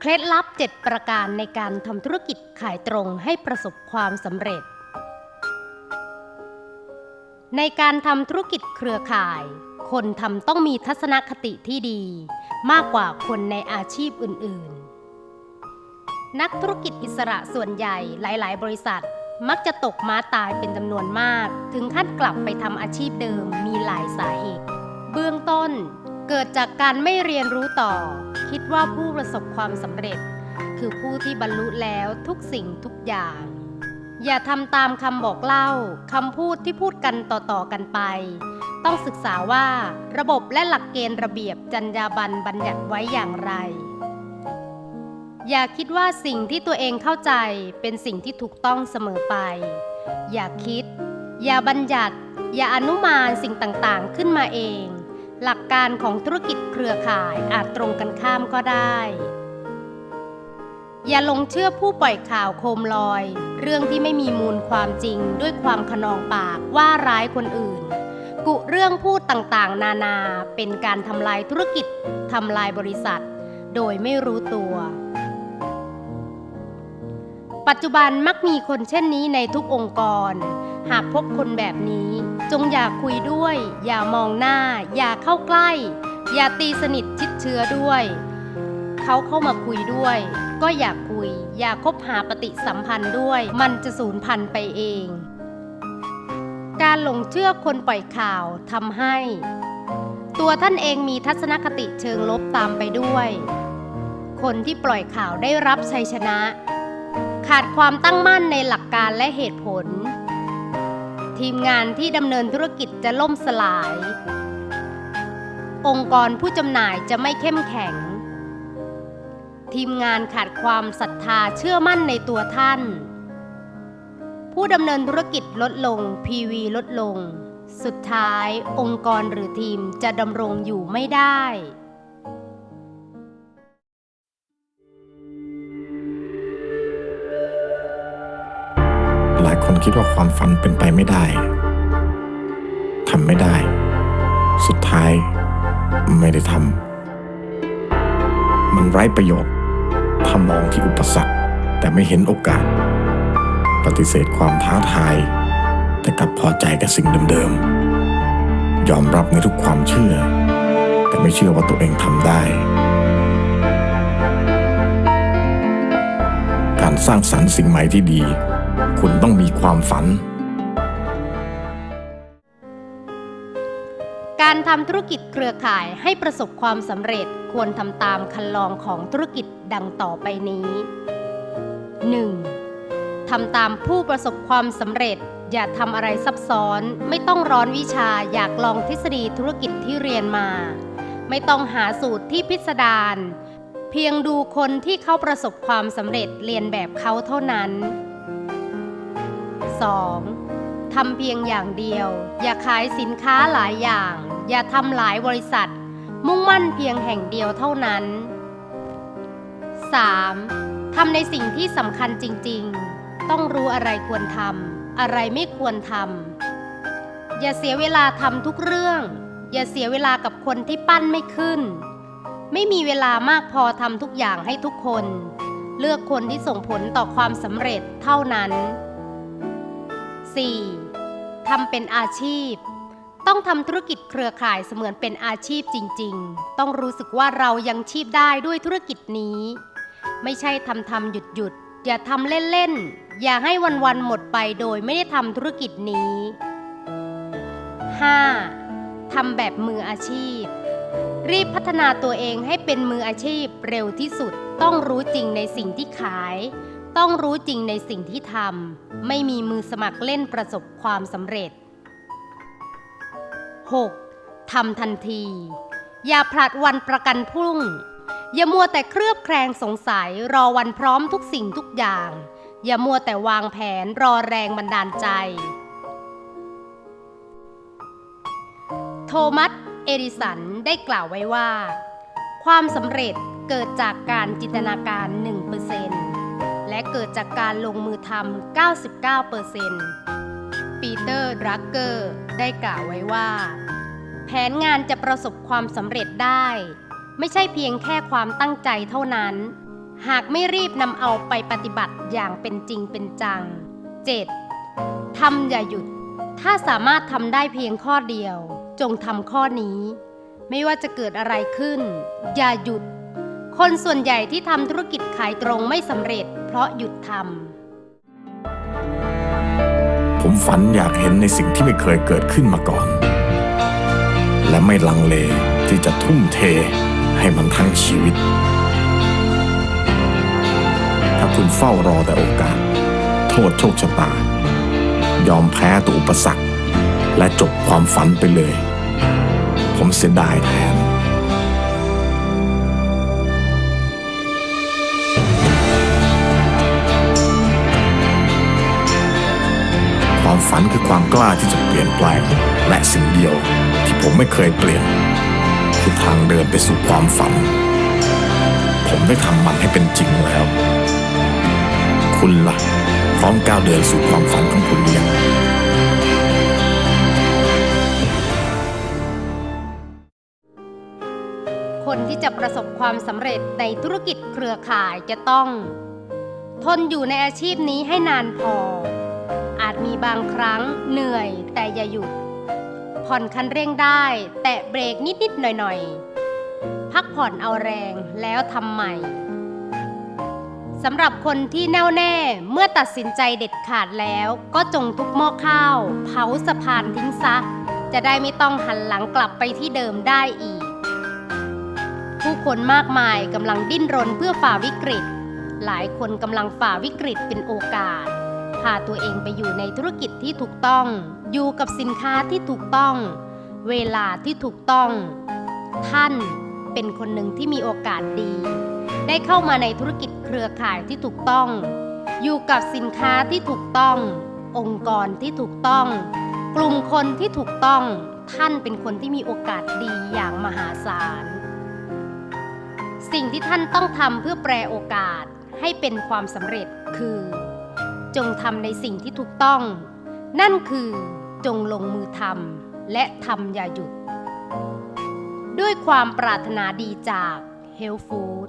เคล็ดลับ 7 ประการในการทำธุรกิจขายตรงให้ประสบความสำเร็จ ในการทำธุรกิจเครือข่าย คนทำต้องมีทัศนคติที่ดี มากกว่าคนในอาชีพอื่น ๆ นักธุรกิจอิสระส่วนใหญ่หลาย ๆ บริษัทมักจะตกม้าตายเป็นจำนวนมาก ถึงขั้นกลับไปทำอาชีพเดิมมีหลายสาเหตุ เบื้องต้น เกิดจากการไม่เรียนรู้ต่อ คิดว่าผู้ประสบความสำเร็จ คือผู้ที่บรรลุแล้วทุกสิ่งทุกอย่าง อย่าทำตามคำบอกเล่าคำพูดที่พูดกันต่อๆกันไป ต้องศึกษาว่าระบบและหลักเกณฑ์ระเบียบจรรยาบรรณบัญญัติไว้อย่างไร อย่าคิดว่าสิ่งที่ตัวเองเข้าใจเป็นสิ่งที่ถูกต้องเสมอไป อย่าคิด อย่าบัญญัติ อย่าอนุมานสิ่งต่างๆขึ้นมาเอง หลักการของธุรกิจเครือข่ายอาจตรงกันข้ามก็ได้ อย่าลงเชื่อผู้ปล่อยข่าวโคมลอย เรื่องที่ไม่มีมูลความจริงด้วยความขนองปากว่าร้ายคนอื่น กุเรื่องพูดต่างๆ นานาเป็นการทำลายธุรกิจทำลายบริษัท โดยไม่รู้ตัว ปัจจุบันมักมีคนเช่นนี้ในทุกองค์กร หากพบคนแบบนี้ จงอย่าคุยด้วย อย่ามองหน้า อย่าเข้าใกล้ อย่าตีสนิทชิดเชื้อด้วย เขาเข้ามาคุยด้วย ก็อย่าคุย อย่าคบหาปฏิสัมพันธ์ด้วย มันจะสูญพันธุ์ไปเอง การหลงเชื่อคนปล่อยข่าวทำให้ ตัวท่านเองมีทัศนคติเชิงลบตามไปด้วย คนที่ปล่อยข่าวได้รับชัยชนะ ขาดความตั้งมั่นในหลักการและเหตุผล ทีมงานที่ดำเนินธุรกิจจะล่มสลาย องค์กรผู้จำหน่ายจะไม่เข้มแข็ง ทีมงานขาดความศรัทธาเชื่อมั่นในตัวท่าน ผู้ดำเนินธุรกิจลดลง PV ลดลง สุดท้ายองค์กรหรือทีมจะดำรงอยู่ไม่ได้ คิดว่าความฝันเป็นไปไม่ได้ทำไม่ได้ สุดท้ายไม่ได้ทำมันไร้ประโยชน์ถ้ามองที่อุปสรรคแต่ไม่เห็นโอกาส ปฏิเสธความท้าทาย แต่กลับพอใจกับสิ่งเดิมๆ ยอมรับในทุกความเชื่อ แต่ไม่เชื่อว่าตัวเองทำได้ การสร้างสรรค์สิ่งใหม่ที่ดี คุณต้องมีความฝัน การทำธุรกิจเครือข่ายให้ประสบความสำเร็จควรทำตามคันลองของธุรกิจดังต่อไปนี้ 1. ทำตามผู้ประสบความสำเร็จ อย่าทำอะไรซับซ้อน ไม่ต้องร้อนวิชาอยากลองทฤษฎีธุรกิจที่เรียนมา ไม่ต้องหาสูตรที่พิสดารเพียงดูคนที่เขาประสบความสำเร็จเรียนแบบเขาเท่านั้น 2. ทำเพียงอย่างเดียว อย่าขายสินค้าหลายอย่าง อย่าทำหลายบริษัท มุ่งมั่นเพียงแห่งเดียวเท่านั้น 3. ทำในสิ่งที่สำคัญจริง ๆ ต้องรู้อะไรควรทำอะไรไม่ควรทำอย่าเสียเวลาทำทุกเรื่อง อย่าเสียเวลากับคนที่ปั้นไม่ขึ้น ไม่มีเวลามากพอทำทุกอย่างให้ทุกคน เลือกคนที่ส่งผลต่อความสำเร็จเท่านั้น 4. ทำเป็นอาชีพ ต้องทำธุรกิจเครือข่ายเสมือนเป็นอาชีพจริง ๆ ต้องรู้สึกว่าเรายังชีพได้ด้วยธุรกิจนี้ ไม่ใช่ทำทำหยุดหยุดอย่าทำเล่นๆ อย่าให้วันๆหมดไปโดยไม่ได้ทำธุรกิจนี้ 5. ทำแบบมืออาชีพ รีบพัฒนาตัวเองให้เป็นมืออาชีพเร็วที่สุดต้องรู้จริงในสิ่งที่ขาย ต้องรู้จริงในสิ่งที่ทำไม่มีมือสมัครเล่นประสบความสำเร็จ 6. ทำทันที อย่าผลัดวันประกันพรุ่ง อย่ามัวแต่เครือบแคลงสงสัยรอวันพร้อมทุกสิ่งทุกอย่าง อย่ามัวแต่วางแผนรอแรงบันดาลใจ โทมัส เอดิสันได้กล่าวไว้ว่า ความสำเร็จเกิดจากการจินตนาการ 1% และเกิดจากการลงมือทำ 99%ปีเตอร์ดรักเกอร์ได้กล่าวไว้ว่า แผนงานจะประสบความสำเร็จได้ ไม่ใช่เพียงแค่ความตั้งใจเท่านั้น หากไม่รีบนำเอาไปปฏิบัติอย่างเป็นจริงเป็นจัง 7. ทำอย่าหยุด ถ้าสามารถทำได้เพียงข้อเดียว จงทำข้อนี้ ไม่ว่าจะเกิดอะไรขึ้น อย่าหยุดคนส่วนใหญ่ที่ทำธุรกิจขายตรงไม่สำเร็จ ราะหยุดทำ ผมฝันอยากเห็นในสิ่งที่ไม่เคยเกิดขึ้นมาก่อน และไม่ลังเลที่จะทุ่มเทให้มันทั้งชีวิต ถ้าคุณเฝ้ารอแต่โอกาส โทษโชคชะตา ยอมแพ้ต่ออุปสรรค และจบความฝันไปเลย ผมเสียดายแทน ความฝันคือความกล้าที่จะเปลี่ยนแปลง และสิ่งเดียวที่ผมไม่เคยเปลี่ยน คือทางเดินไปสู่ความฝัน ผมได้ทำมันให้เป็นจริงแล้ว คุณล่ะ พร้อมก้าวเดินสู่ความฝันของคุณหรือยังคนที่จะประสบความสำเร็จในธุรกิจเครือข่ายจะต้อง ทนอยู่ในอาชีพนี้ให้นานพอ อาจมีบางครั้งเหนื่อยแต่อย่าหยุด ผ่อนคันเร่งได้ แต่เบรกนิดๆหน่อยๆ พักผ่อนเอาแรงแล้วทำใหม่สำหรับคนที่แน่วแน่เมื่อตัดสินใจเด็ดขาดแล้ว ก็จงทุบหม้อข้าว เผาสะพานทิ้งซะ จะได้ไม่ต้องหันหลังกลับไปที่เดิมได้อีก ผู้คนมากมายกำลังดิ้นรนเพื่อฝ่าวิกฤต หลายคนกำลังฝ่าวิกฤตเป็นโอกาสาตัวเองไปอยู่ในธุรกิจที่ถูกต้อง อยู่กับสินค้าที่ถูกต้อง เวลาที่ถูกต้อง ท่านเป็นคนหนึ่งที่มีโอกาสดี ได้เข้ามาในธุรกิจเครือข่ายที่ถูกต้อง อยู่กับสินค้าที่ถูกต้อง องค์กรที่ถูกต้อง กลุ่มคนที่ถูกต้อง ท่านเป็นคนที่มีโอกาสดีอย่างมหาศาล สิ่งที่ท่านต้องทำเพื่อแปลโอกาสให้เป็นความสำเร็จคือ จงทำในสิ่งที่ถูกต้อง นั่นคือจงลงมือทำและทำอย่าหยุด ด้วยความปรารถนาดีจาก Health Food